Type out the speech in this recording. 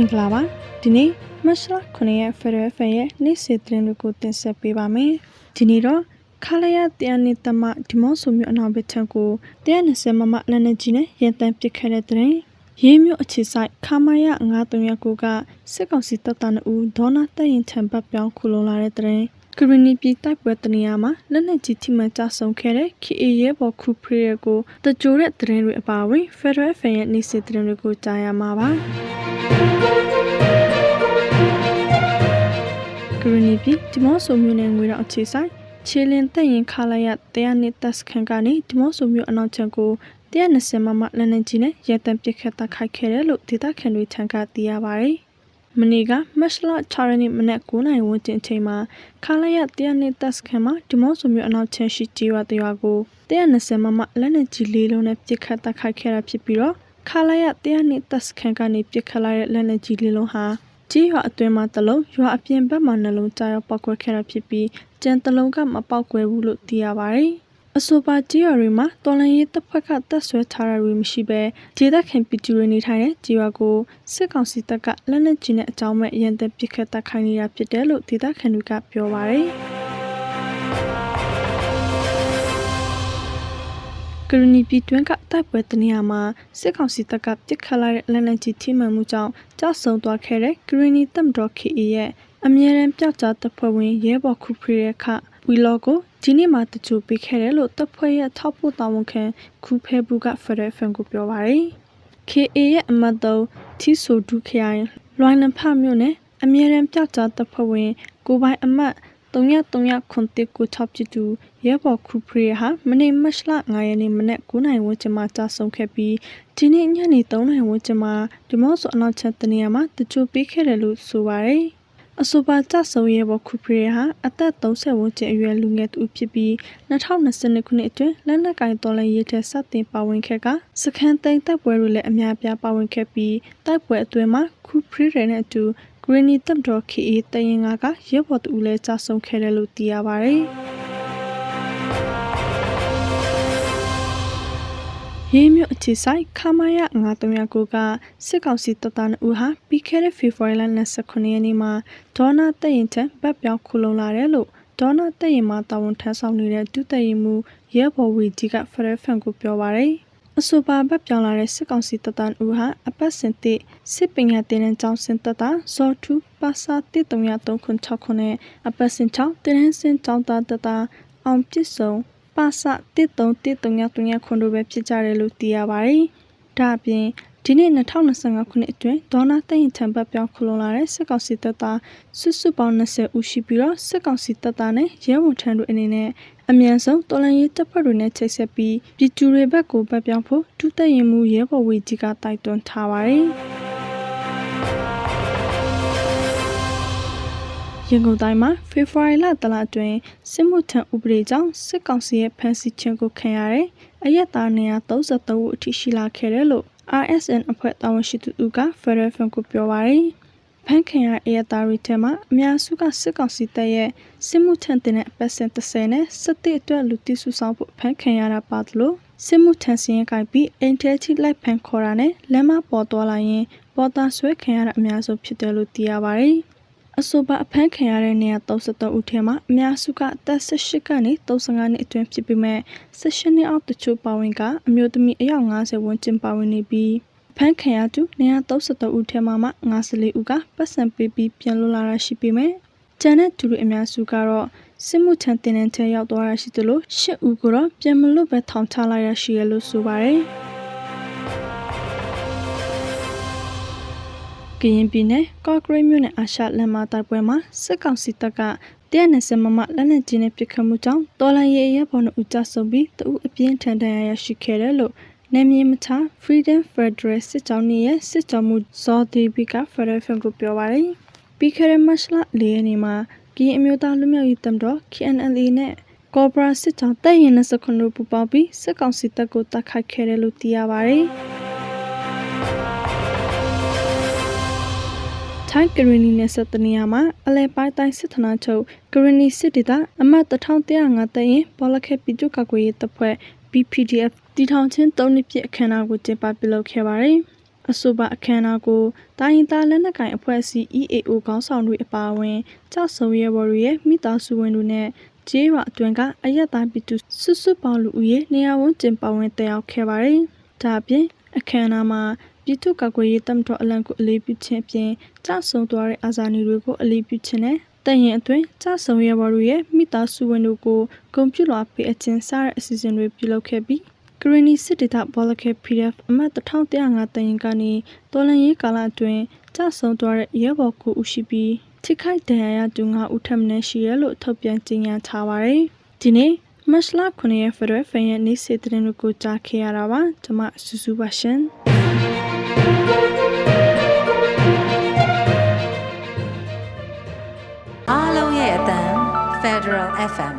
င်္ဂလာပါဒီနေ့မတ်လ9ရက်ဖရဖရဲ့နေ့စဉ်သတင်းတွေကိုတင်ဆက်ပေးပါမယ်ဒီနေ့တော့ခလာရတရားနေတမဒီမော့ဆိုမျိုးအနောက်ဘက်ထံကို120မမလက်နေကြီးနဲ့ရန်တမ်းပစ်ခဲ့တဲ့သတင်းရေးမျိုးအခြေဆိုင်ခမာယ9300ကစစ်ကောင်စီတပ်သား2ဦးဒေါနာတက်ရင်ထံဘက်ပြောင်းခုလုံလာတဲ့သတင်းကရီနီပြည်တိုက်ပွဲတနေရာမှာလက်နက်ကြီးထိမှန်ကြဆုံခဲ့တဲ့ KA ရဲဘော်ခုပရီကိုတကြိုတဲ့သတင်းတွေအပါအဝင် Federal Fan ရဲ့နေ့စဉ်သတင်းတွေကိုကြားရမှာပါ ကရီနီပြည်ဒီမော့ဆိုမျိုးနဲ့ငွေတော့အခြေဆိုင်ခြေလင်တက်ရင်ခလာရတရားနှစ်သက်စခန်ကနေဒီမော့ဆိုမျိုးအနောက်ချံကို120မမလက်နက်ကြီးနဲ့ရဲတံပစ်ခတ်တိုက်ခိုက်ခဲ့တယ်လို့ဒေသခံတွေထံကသိရပါတယ်။မနေ့ကမက်ရှလာ6ရက်နေ့မနက်9:00နာရီဝန်းကျင်အချိန်မှာခလာရ100တက်စခန်မှာဒီမော့ဆိုမျိုးအနောက်ချမ်းရှိကြီးရွာတရွာကို120မမလက်နက်ကြီးလေးလုံးနဲ့ပစ်ခတ်တိုက်ခိုက်ခဲ့တာဖြစ်ပြီးတော့ ခလာရ100တက်စခန်ကနေပစ်ခတ်လိုက်တဲ့လက်နက်ကြီးလေးလုံးဟာကြီးရွာအတွင်းမှာတလုံးရွာအပြင်ဘက်မှာနှလုံးကြားရောက်ပောက်ကွဲခဲ့တာဖြစ်ပြီးကြံတလုံးကမပောက်ကွဲဘူးလို့သိရပါတယ်။အဆိုပါကြေးရွာတွေမှာတော်လန်ရေးတပ်ဖက်ကတပ်ဆွဲထားတာတွေမရှိဘဲဒေသခံပြည်သူတွေနေထိုင်တဲ့ကြေးရွာကိုစစ်ကောင်စီတပ်ကလက်နက်ကြီးနဲ့အကြောင်းမဲ့ရန်တပ်ပစ်ခတ်တိုက်ခိုက်နေတာဖြစ်တယ်လို့ဒေသခံတွေကပြောပါတယ်။ ကရနီပြည်တွင်းကတိုက်ပွဲတနေရာမှာစစ်ကောင်စီတပ်ကပစ်ခတ်လိုက်တဲ့လက်နက်ကြီးထိမှန်မှုကြောင့်ကြောက်ဆုံသွားခဲ့တဲ့ကရနီတပ်မတော် KA ရဲ့အမြဲတမ်းပြောက်ကြားတပ်ဖွဲ့ဝင်ရဲဘော်ခုဖရီရဲ့ခဝီလော်ကိုဒီနေ့မှတချို့ပေးခဲ့တယ်လို့တပ်ဖွဲ့ရဲ့ထောက်ပို့တာဝန်ခံခုဖဲဘူးကဖရယ်ဖန်ကိုပြောပါတယ်။ KA ရဲ့အမတ်တော်တီဆိုဒုခရိုင်လွိုင်းနဖမြို့နယ်အမြဲတမ်းပြောက်ကြားတပ်ဖွဲ့ဝင်ကိုပိုင်အမတ် 303ခွန်တစ်ကို6ပြတူရဲဘော်ခုဖရီဟာမနေ့မတ်လ9ရက်နေ့မနက်9နိုင်ဝန်းကျင်မှာကြာဆုံးခဲ့ပြီးဒီနေ့ညနေ3နိုင်ဝန်းကျင်မှာဒီမော့ဆိုအနောက်ချက်တနေရာမှာတချို့ပေးခဲ့တယ်လို့ဆိုပါတယ်။အဆိုပါကြဆုံရဲဘော်ခုပရီဟာအသက်30ဝန်းကျင်အရွယ်လူငယ်သူဖြစ်ပြီး2022ခုနှစ်အတွင်းလက်နက်ကင်တော်လှန်ရေးထက်စတင်ပါဝင်ခဲ့ကစခန်းသိမ်းတပ်ပွဲတွေလည်းအများပြားပါဝင်ခဲ့ပြီးတိုက်ပွဲအတွင်းမှာခုပရီရဲနဲ့အတူ ဂရီနီတပ်တော် KA တရင်ကရဲဘော်သူလည်းကြဆုံခဲ့တယ်လို့သိရပါတယ်။ရေးမြို့အခြေဆိုင်ခမာယ9300ကစစ်ကောင်စီတပ်သား2ဦးဟာပြီးခဲ့တဲ့ဖေဖော်ဝါရီလ29ရက်နေ့မှာဒေါနာတက်ရင်ထံဗတ်ပြောင်းခုလုံလာတယ်လို့ဒေါနာတက်ရင်မှာတာဝန်ထမ်းဆောင်နေတဲ့ဒုတက်ရင်မှုရဲဘော်ဝီဒီကဖရဲဖန်ကိုပြောပါရယ် အဆိုပါဗတ်ပြောင်းလာတဲ့စစ်ကောင်စီတပ်သား2ဟာအပတ်စဉ်တိစစ်ပညာတင်တဲ့ကျောင်းစင်တပ်သားဇော်ထူပါစာ1336ခု6နဲ့အပတ်စဉ်6တင်တဲ့စင်ကျောင်းသားတပ်သားအောင်ပြစ်စုံပါစ1313ခွန်တို့ပဲဖြစ်ကြတယ်လို့သိရပါတယ်။ဒါအပြင် ဒီနေ့2025ခုနှစ်အတွင်းဒေါနာတရင်ထံဘက်ပြောင်းခလုံးလာတဲ့စစ်ကောင်စီတပ်သားစုစုပေါင်း20ဦးရှိပြီးတော့စစ်ကောင်စီတပ်သားနဲ့ရဲဝန်ထမ်းတို့အနေနဲ့အမြန်ဆုံးတော်လန်ရေးတပ်ဖွဲ့တွေနဲ့ချိတ်ဆက်ပြီးပြည်သူတွေဘက်ကိုဗတ်ပြောင်းဖို့ဒုတက်ရင်မှုရဲဘော်ဝေကြီးကတိုက်တွန်းထားပါတယ်။ ရန်ကုန်တိုင်းမှာဖေဖော်ဝါရီလတလအတွင်းစစ်မှုထမ်းဥပဒေကြောင့်စစ်ကောင်စီရဲ့ဖမ်းဆီးခြင်းကိုခံရတဲ့အရက်သား133ဦးအထိရှိလာခဲ့တယ်လို့ RSN အဖွဲ့တာဝန်ရှိသူက Federal Fan ကိုပြောပါရယ်ဖန်ခင်ရအရက်သားတွေထဲမှာအများစုကစစ်ကောင်စီတပ်ရဲ့စစ်မှုထမ်းတဲ့အပတ်စဉ်30နဲ့စစ်တေအတွက်လူတိစုဆောင်ဖို့ဖန်ခင်ရတာပါတယ်လို့စစ်မှုထမ်းစင်းကိုက်ပြီးအင်တဲချိလိုက်ဖန်ခေါ်တာနဲ့လက်မပေါ်သွားလာရင်ပေါ်တာဆွဲခံရတာအများဆုံးဖြစ်တယ်လို့သိရပါတယ်။ အဆိုပါအဖမ်းခံရတဲ့နေရာ33ဦးထဲမှာအများစုကအသက်18ကနေ35နှစ်အတွင်းဖြစ်ပေမဲ့18နှစ်အောက်တချို့ပါဝင်ကအမျိုးသမီးအယောက်90ဝန်းကျင်ပါဝင်နေပြီးဖမ်းခံရသူနေရာ33ဦးထဲမှာမှ54ဦးကပတ်စံပေးပြီးပြန်လွတ်လာတာရှိပေမဲ့ကျန်တဲ့သူတွေအများစုကတော့စစ်မှုထမ်းတင်တဲ့ထဲရောက်သွားတာရှိသလို10ဦးကတော့ပြန်မလွတ်ပဲထောင်ချလိုက်ရရှိရလို့ဆိုပါတယ်။ ကရင်ပြည်နယ်ကော့ကရိတ်မြို့နယ်အာရှလမ်းမတိုက်ပွဲမှာစစ်ကောင်စီတပ်က120မမလက်နက်ကြီးနဲ့ပစ်ခတ်မှုကြောင့်တော်လန်ရဲရဲဘော်နှုတ်ဦးကြဆုံပြီးတဦးအပြင်းထန်ဒဏ်ရာရရှိခဲ့တယ်လို့နေမြေမချ Freedom Federal စစ်ကြောင်းရဲ့စစ်ကြောင်းမှုဇော်ဒီဘီက Federal Film ကိုပြောပါတယ်ပြီးခဲ့တဲ့မတ်လ၄ရက်နေ့မှာကရင်အမျိုးသားလူမျိုးရေးတမတော် KNLA နဲ့ကော့ဘရာစစ်ကြောင်းတပ်ရင်29ပူပေါင်းပြီးစစ်ကောင်စီတပ်ကိုတိုက်ခိုက်ခဲ့တယ်လို့သိရပါတယ်။ ထိုင်းကရီနီနယ်စပ်တနေရာမှာအလဲပိုင်းတိုင်းစစ်ဌာနချုပ်ကရီနီစစ်ဒေသအမှတ်1105တရင်ပေါ်လက်ခက်ပြည်သူ့ကာကွယ်ရေးတပ်ဖွဲ့ BPDF တီထောင်ချင်း၃နှစ်ပြည့်အခမ်းအနားကိုကျင်းပပြုလုပ်ခဲ့ပါတယ်။အဆိုပါအခမ်းအနားကိုတိုင်းရင်းသားလက်နက်ကိုင်အဖွဲ့အစည်း EAO ခေါင်းဆောင်တွေအပါအဝင်ကြောက်ဆုံရဲဘော်တွေရဲ့မိသားစုဝင်တို့နဲ့ကျေးရွာအတွင်းကအရက်သားပြည်သူစုစုပေါင်းလူဦးရေနေရာဝန်ကျင်ပါဝင်တက်ရောက်ခဲ့ပါတယ်။ဒါအပြင်အခမ်းအနားမှာ ပြည်သူ့ကာကွယ်ရေးတပ်မတော်အလံကိုအလေးပြုခြင်းအပြင်ကြောက်ဆုံသွားတဲ့အာဇာနည်တွေကိုအလေးပြုခြင်းနဲ့တန်ရင်အတွင်းကြောက်ဆုံရဲဘော်တွေရဲ့မိသားစုဝင်တို့ကိုဂုဏ်ပြုလွှာပေးအပ်ခြင်းစတဲ့အစီအစဉ်တွေပြုလုပ်ခဲ့ပြီးဂရနီစစ်ဒေသဘောလခဲ PDF အမှတ်1105တရင်ကနေတော်လန်ရေးကာလအတွင်းကြဆုံသွားတဲ့ရဲဘော်ကိုဦးရှိပြီးထိခိုက်ဒဏ်ရာရသူ9ဦးထပ်မံရှိရလို့ထုတ်ပြန်ကြေညာထားပါတယ်။ဒီနေ့မတ်လ9ရက်ဖရက်ဖန်ရဲ့နေ့စဉ်သတင်းတွေကိုကြားခဲ့ရတာပါ။ကျွန်မစူးစူးပါရှင်။ အားလုံးရဲ့အတန် Federal FM